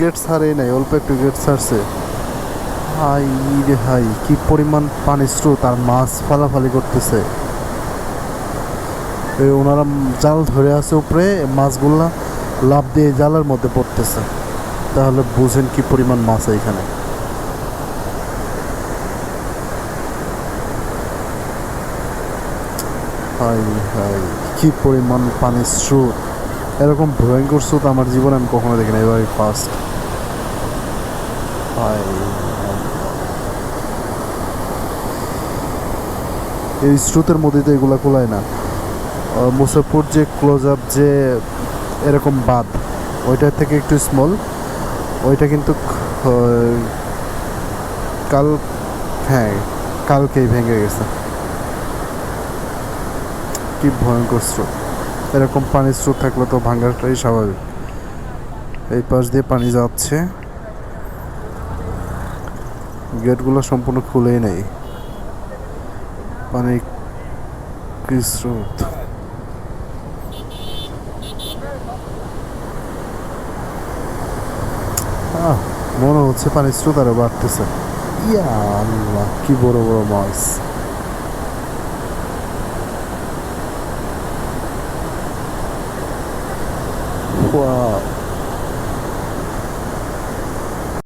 Gate ছাড়ে নাই, অল্প একটু গেট ছাড়ছে। হাই রে হাই, কি পরিমাণ পানি স্রোত আর মাছ ফালাফালি করতেছে। ওনারা জাল ধরে আছে উপরে, মাছগুলা লাভ দিয়ে জালের মধ্যে পড়তেছে। তাহলে বুঝেন কি পরিমাণ মাছ এখানে। হাই হাই, কি পরিমাণ পানির স্রোত। এরকম ভয়ঙ্কর স্রোত আমার জীবনে আমি কখনো দেখিনি এবারই ফার্স্ট এই স্রোতের মধ্যে তো এগুলা কোলায় না। মুসাফর যে ক্লোজ আপ যে এরকম বাদ ওইটার থেকে একটু স্মল ওইটা কিন্তু কাল হ্যাঁ কালকেই ভেঙে গেছে। কি ভয়ঙ্কর স্রোত। এরকম পানির স্রোত থাকলে তো ভাঙাটাই স্বাভাবিক। এই পাশ দিয়ে পানি যাচ্ছে। গেটগুলো সম্পূর্ণ খুলেই নেই। পানি কি স্রোত? মনে হচ্ছে পানির স্রোত আরও বাড়তেছে। ইয়া আল্লাহ, কি বড় বড় মাছ 我